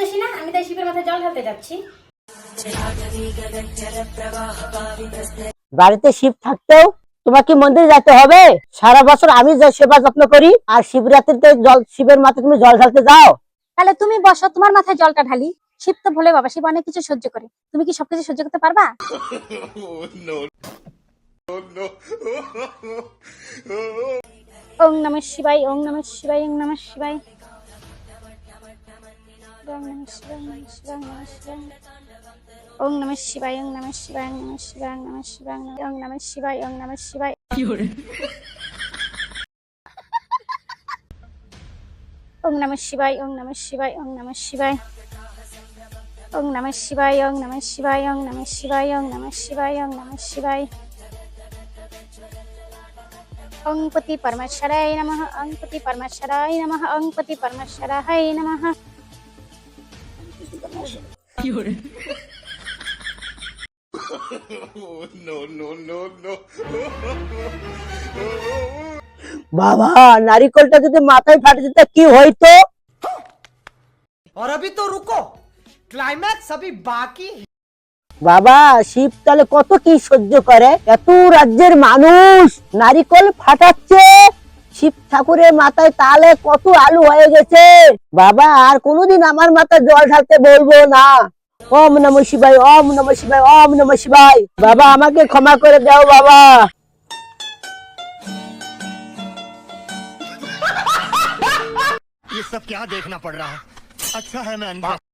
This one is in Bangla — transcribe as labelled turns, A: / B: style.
A: বুঝতেছি না আমি তাই শিবের মাথায় জল ঢালতে যাচ্ছি।
B: বাড়িতে শিব থাকতেও তোমাকে মন্দিরে যেতে হবে। সারা বছর আমি যে সেবা যত্ন করি আর শিবরাত্রিতে জল শিবের মাথায় তুমি জল ঢালতে যাও।
C: তাহলে তুমি বসো তোমার মাথায় জলটা ঢালি। শিব তো ভোলে বাবা শিব অনেক কিছু সহ্য করে। তুমি কি সবকিছু সহ্য করতে পারবা? ওং নমঃ শিবায় ওং নমঃ শিবায় ওং নমঃ শিবায় ওং নমঃ শিবায় ওং নমঃ শিবায় ওং নমঃ শিবায় ওং নমঃ শিবায় ওং নমঃ শিবায় ওং নমঃ শিবায় ওং নমঃ শিবায় ওং নমঃ শিবায় ওং নমঃ শিবায় ওং নমঃ শিবায় ওং নমঃ শিবায় ওং নমঃ শিবায় ওং নমঃ শিবায় ওং নমঃ শিবায় ওং নমঃ পতি পরমেশ্বরায় নমঃ ওং পতি পরমেশ্বরায় নমঃ
B: বাবা নারিকলটা যদি মাথায় ফাটে যেত কি হইতো
D: और अभी तो रुको क्लाइमैक्स अभी बाकी है
B: বাবা শিব তাহলে কত কি সহ্য করে এত রাজ্যের মানুষ নারিকল ফাটাচ্ছে শিব ঠাকুরের মাথায় তাহলে কত আলু হয়ে গেছে বাবা আর কোনোদিন আমার মাথায় জল ঢালতে বলবো না ওম নম শিবাই ওম নম শিবাই ওম নম শিবাই বাবা আমাকে ক্ষমা করে দাও বাবা
E: ये सब क्या देखना पड़ रहा है अच्छा है मैं अनपढ़